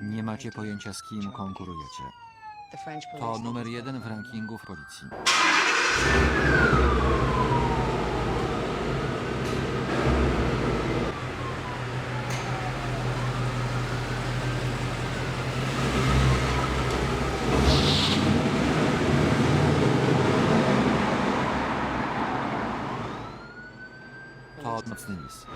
Nie macie pojęcia, z kim konkurujecie. To numer jeden w rankingu w policji. To nocny lis.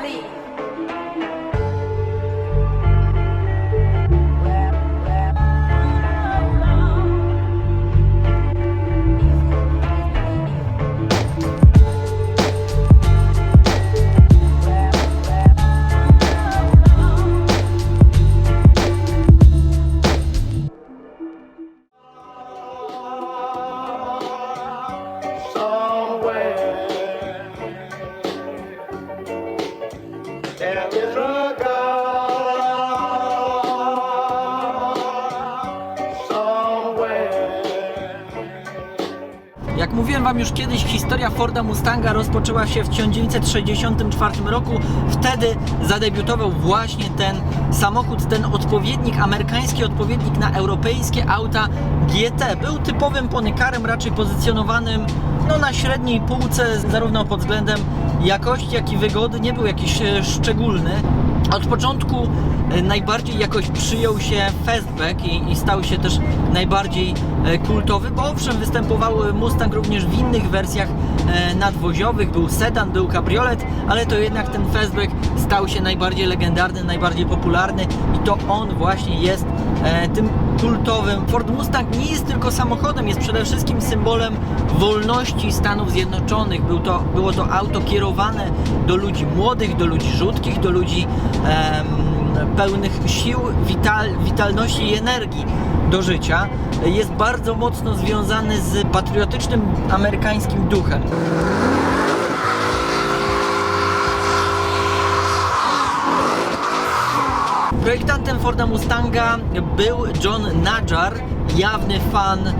believe. Jak mówiłem Wam już kiedyś, historia Forda Mustanga rozpoczęła się w 1964 roku. Wtedy zadebiutował właśnie ten samochód, ten odpowiednik, amerykański odpowiednik na europejskie auta GT. Był typowym ponykarem, raczej pozycjonowanym no, na średniej półce, zarówno pod względem jakości, jak i wygody. Nie był jakiś e, szczególny. Od początku e, najbardziej jakoś przyjął się Fastback i, i stał się też najbardziej e, kultowy, bo owszem występował Mustang również w innych wersjach e, nadwoziowych, był sedan, był kabriolet, ale to jednak ten Fastback stał się najbardziej legendarny, najbardziej popularny i to on właśnie jest tym kultowym. Ford Mustang nie jest tylko samochodem, jest przede wszystkim symbolem wolności Stanów Zjednoczonych. Był to, było to auto kierowane do ludzi młodych, do ludzi rzutkich, do ludzi pełnych sił, wital, witalności i energii do życia. Jest bardzo mocno związany z patriotycznym amerykańskim duchem. Projektantem Forda Mustanga był John Nadjar, jawny fan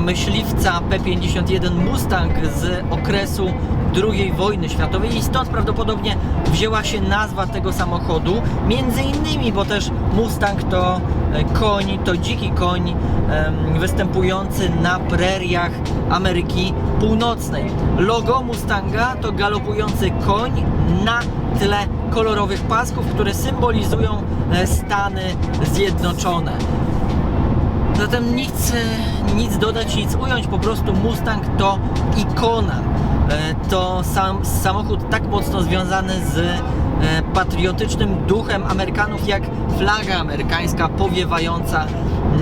myśliwca P-51 Mustang z okresu II wojny światowej i stąd prawdopodobnie wzięła się nazwa tego samochodu. Między innymi, bo też Mustang to e, koń, to dziki koń występujący na preriach Ameryki Północnej. Logo Mustanga to galopujący koń na tle kolorowych pasków, które symbolizują e, Stany Zjednoczone. Zatem nic, e, nic dodać, nic ująć, po prostu Mustang to ikona. E, To sam, samochód tak mocno związany z e, patriotycznym duchem Amerykanów, jak flaga amerykańska powiewająca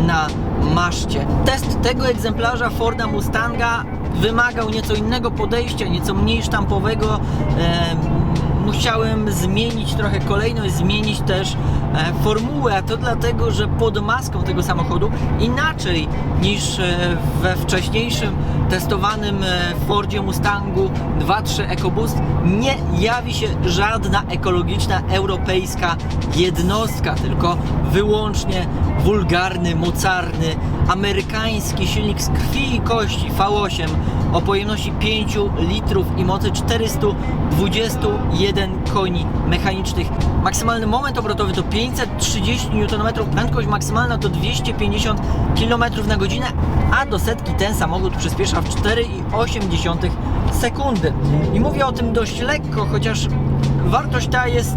na maszcie. Test tego egzemplarza Forda Mustanga wymagał nieco innego podejścia, nieco mniej sztampowego. E, musiałem zmienić trochę kolejność, zmienić też e, formułę, a to dlatego, że pod maską tego samochodu inaczej niż e, we wcześniejszym testowanym e, Fordzie Mustangu 2.3 EcoBoost nie jawi się żadna ekologiczna europejska jednostka, tylko wyłącznie wulgarny, mocarny, amerykański silnik z krwi i kości V8 o pojemności 5 litrów i mocy 421 koni mechanicznych. Maksymalny moment obrotowy to 530 Nm, prędkość maksymalna to 250 km na godzinę, a do setki ten samochód przyspiesza w 4,8 sekundy. I mówię o tym dość lekko, chociaż wartość ta jest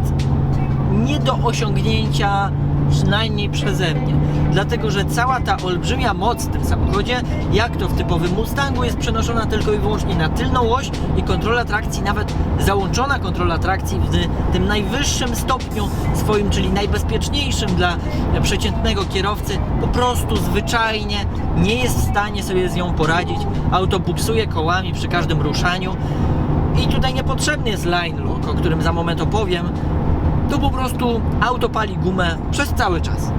nie do osiągnięcia przynajmniej przeze mnie. Dlatego, że cała ta olbrzymia moc w tym samochodzie, jak to w typowym Mustangu, jest przenoszona tylko i wyłącznie na tylną oś i kontrola trakcji, nawet załączona kontrola trakcji w tym najwyższym stopniu swoim, czyli najbezpieczniejszym dla przeciętnego kierowcy, po prostu zwyczajnie nie jest w stanie sobie z nią poradzić. Auto buksuje kołami przy każdym ruszaniu. I tutaj niepotrzebny jest line lock, o którym za moment opowiem. Tu po prostu auto pali gumę przez cały czas.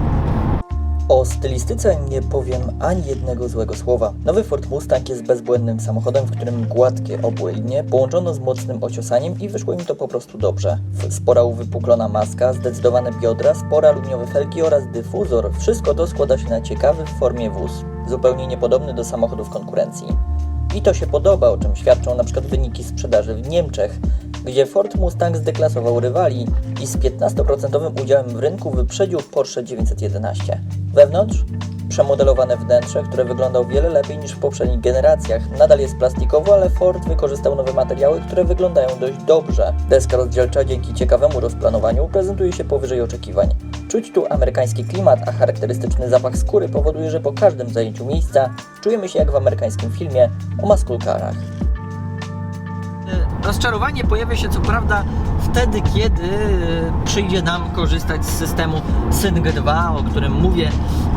O stylistyce nie powiem ani jednego złego słowa. Nowy Ford Mustang jest bezbłędnym samochodem, w którym gładkie obłe linie połączono z mocnym ociosaniem i wyszło im to po prostu dobrze. Spora uwypuklona maska, zdecydowane biodra, spore aluminiowe felgi oraz dyfuzor. Wszystko to składa się na ciekawy w formie wóz, zupełnie niepodobny do samochodów konkurencji. I to się podoba, o czym świadczą przykład wyniki sprzedaży w Niemczech, gdzie Ford Mustang zdeklasował rywali i z 15% udziałem w rynku wyprzedził Porsche 911. Wewnątrz przemodelowane wnętrze, które wygląda o wiele lepiej niż w poprzednich generacjach. Nadal jest plastikowo, ale Ford wykorzystał nowe materiały, które wyglądają dość dobrze. Deska rozdzielcza dzięki ciekawemu rozplanowaniu prezentuje się powyżej oczekiwań. Czuć tu amerykański klimat, a charakterystyczny zapach skóry powoduje, że po każdym zajęciu miejsca czujemy się jak w amerykańskim filmie o maskulkarach. Rozczarowanie pojawia się co prawda wtedy, kiedy e, przyjdzie nam korzystać z systemu Sync 2, o którym mówię.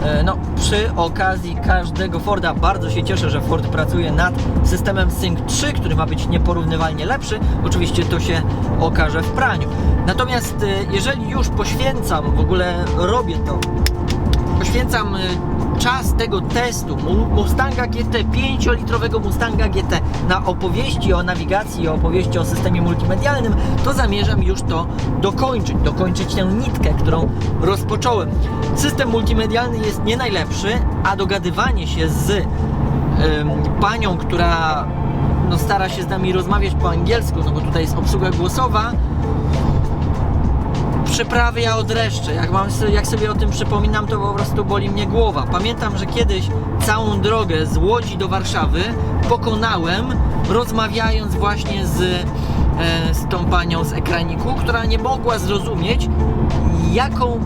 E, No, przy okazji każdego Forda bardzo się cieszę, że Ford pracuje nad systemem Sync 3, który ma być nieporównywalnie lepszy. Oczywiście to się okaże w praniu. Natomiast e, jeżeli już poświęcam, w ogóle robię to, poświęcam y, czas tego testu Mu- Mustanga GT, 5-litrowego Mustanga GT na opowieści o nawigacji, o opowieści o systemie multimedialnym, to zamierzam już to dokończyć, dokończyć tę nitkę, którą rozpocząłem. System multimedialny jest nie najlepszy, a dogadywanie się z ym, panią, która no, stara się z nami rozmawiać po angielsku, no bo tutaj jest obsługa głosowa, przeprawia od dreszcze. Jak, mam, jak sobie o tym przypominam, to po prostu boli mnie głowa. Pamiętam, że kiedyś całą drogę z Łodzi do Warszawy pokonałem rozmawiając właśnie z, e, z tą panią z ekraniku, która nie mogła zrozumieć, jaką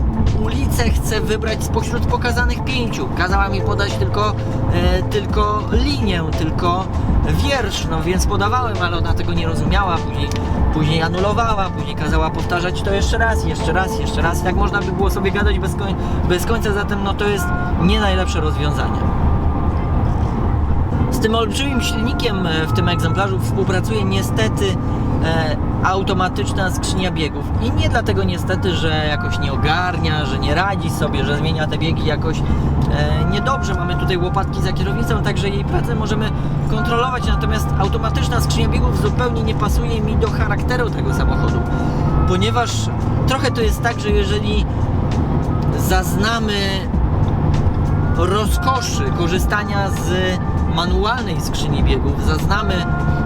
ulicę chcę wybrać spośród pokazanych pięciu. Kazała mi podać tylko, e, tylko linię, tylko wiersz, no więc podawałem, ale ona tego nie rozumiała, później, później anulowała, później kazała powtarzać to jeszcze raz, jeszcze raz, jeszcze raz. Tak można by było sobie gadać bez, koń, bez końca, zatem no to jest nie najlepsze rozwiązanie. Z tym olbrzymim silnikiem e, w tym egzemplarzu współpracuje niestety automatyczna skrzynia biegów. I nie dlatego niestety, że jakoś nie ogarnia, że nie radzi sobie, że zmienia te biegi jakoś e, niedobrze. Mamy tutaj łopatki za kierownicą, także jej pracę możemy kontrolować. Natomiast automatyczna skrzynia biegów zupełnie nie pasuje mi do charakteru tego samochodu. Ponieważ trochę to jest tak, że jeżeli zaznamy rozkoszy korzystania z manualnej skrzyni biegów, zaznamy e,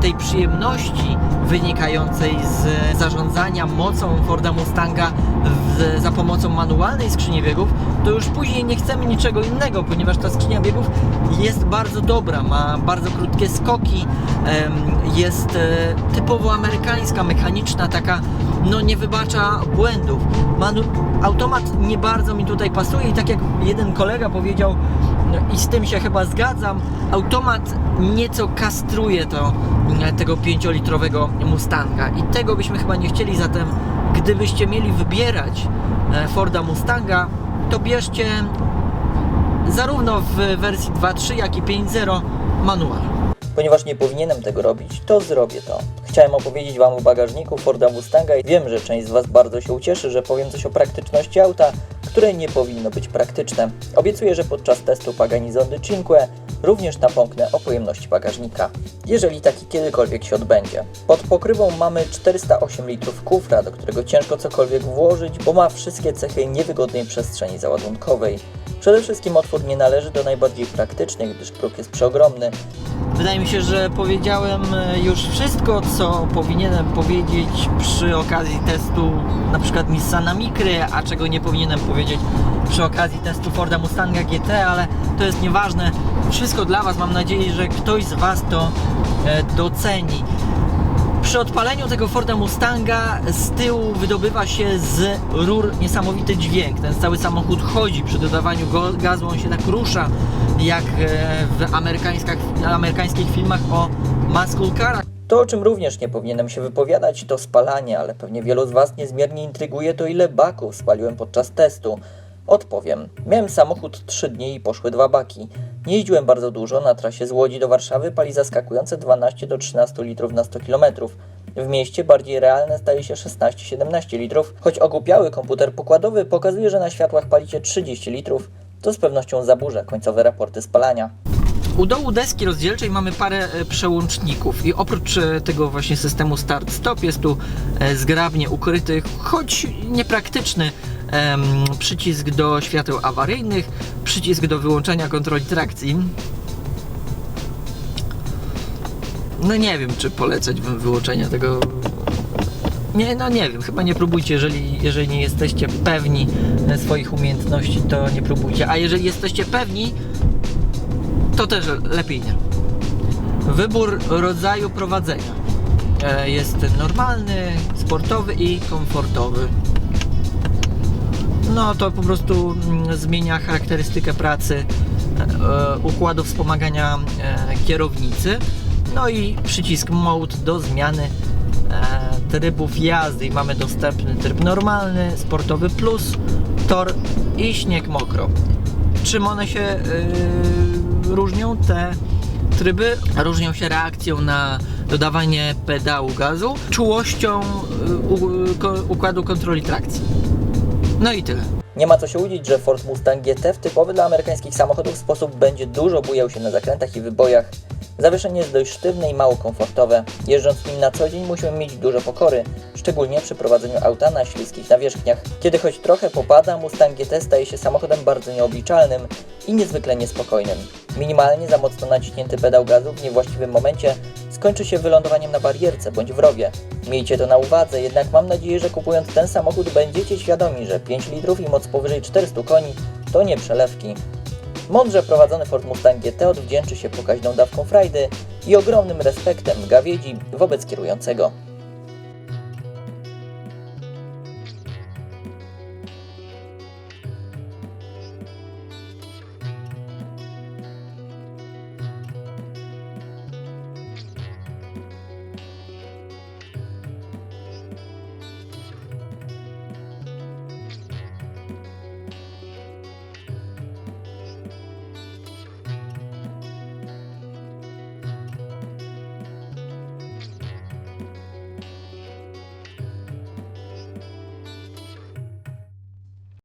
tej przyjemności wynikającej z zarządzania mocą Forda Mustanga w, za pomocą manualnej skrzyni biegów, to już później nie chcemy niczego innego, ponieważ ta skrzynia biegów jest bardzo dobra, ma bardzo krótkie skoki, jest e, typowo amerykańska, mechaniczna, taka no nie wybacza błędów. Manu automat nie bardzo mi tutaj pasuje i tak jak jeden kolega powiedział i z tym się chyba zgadzam, automat nieco kastruje to, e, tego 5-litrowego Mustanga i tego byśmy chyba nie chcieli, zatem gdybyście mieli wybierać e, Forda Mustanga, to bierzcie zarówno w wersji 2.3 jak i 5.0 manual. Ponieważ nie powinienem tego robić, to zrobię to. Chciałem opowiedzieć Wam o bagażniku Forda Mustanga i wiem, że część z Was bardzo się ucieszy, że powiem coś o praktyczności auta, które nie powinno być praktyczne. Obiecuję, że podczas testu Pagani Zondy Cinque również napomknę o pojemności bagażnika, jeżeli taki kiedykolwiek się odbędzie. Pod pokrywą mamy 408 litrów kufra, do którego ciężko cokolwiek włożyć, bo ma wszystkie cechy niewygodnej przestrzeni załadunkowej. Przede wszystkim otwór nie należy do najbardziej praktycznych, gdyż próg jest przeogromny, Wydaje mi się, że powiedziałem e, już wszystko, co powinienem powiedzieć przy okazji testu na przykład Nissana Micry, a czego nie powinienem powiedzieć przy okazji testu Forda Mustanga GT, ale to jest nieważne. Wszystko dla Was. Mam nadzieję, że ktoś z Was to e, doceni. Przy odpaleniu tego Forda Mustanga z tyłu wydobywa się z rur niesamowity dźwięk. Ten cały samochód chodzi przy dodawaniu gazu, on się tak rusza jak e, w amerykańskich, amerykańskich filmach o muscle carach. To, o czym również nie powinienem się wypowiadać, to spalanie, ale pewnie wielu z Was niezmiernie intryguje to, ile baków spaliłem podczas testu. Odpowiem. Miałem samochód 3 dni i poszły dwa baki. Nie jeździłem bardzo dużo, na trasie z Łodzi do Warszawy pali zaskakujące 12 do 13 litrów na 100 km. W mieście bardziej realne staje się 16-17 litrów, choć ogłupiały komputer pokładowy pokazuje, że na światłach palicie 30 litrów, to z pewnością zaburza końcowe raporty spalania. U dołu deski rozdzielczej mamy parę e, przełączników i oprócz e, tego właśnie systemu start-stop jest tu e, zgrabnie ukryty, choć niepraktyczny przycisk do świateł awaryjnych, przycisk do wyłączenia kontroli trakcji. No nie wiem, czy polecać wam wyłączenie tego. Nie, no nie wiem, chyba nie próbujcie, jeżeli, jeżeli nie jesteście pewni e, swoich umiejętności, to nie próbujcie. A jeżeli jesteście pewni, to też lepiej nie. Wybór rodzaju prowadzenia E, jest normalny, sportowy i komfortowy. No to po prostu mm, zmienia charakterystykę pracy e, układu wspomagania e, kierownicy. No i przycisk Mode do zmiany e, trybów jazdy. I mamy dostępny tryb normalny, sportowy plus, tor i śnieg mokro. Czym one się różnią? Te tryby różnią się reakcją na dodawanie pedału gazu, czułością układu kontroli trakcji. No i tyle. Nie ma co się łudzić, że Ford Mustang GT w typowy dla amerykańskich samochodów sposób będzie dużo bujał się na zakrętach i wybojach. Zawieszenie jest dość sztywne i mało komfortowe. Jeżdżąc nim na co dzień musimy mieć dużo pokory, szczególnie przy prowadzeniu auta na śliskich nawierzchniach. Kiedy choć trochę popada, Mustang GT staje się samochodem bardzo nieobliczalnym i niezwykle niespokojnym. Minimalnie za mocno naciśnięty pedał gazu w niewłaściwym momencie skończy się wylądowaniem na barierce bądź w. Miejcie to na uwadze, jednak mam nadzieję, że kupując ten samochód będziecie świadomi, że 5 litrów i moc powyżej 400 koni to nie przelewki. Mądrze prowadzony Ford Mustang GT odwdzięczy się pokaźną dawką frajdy i ogromnym respektem gawiedzi wobec kierującego.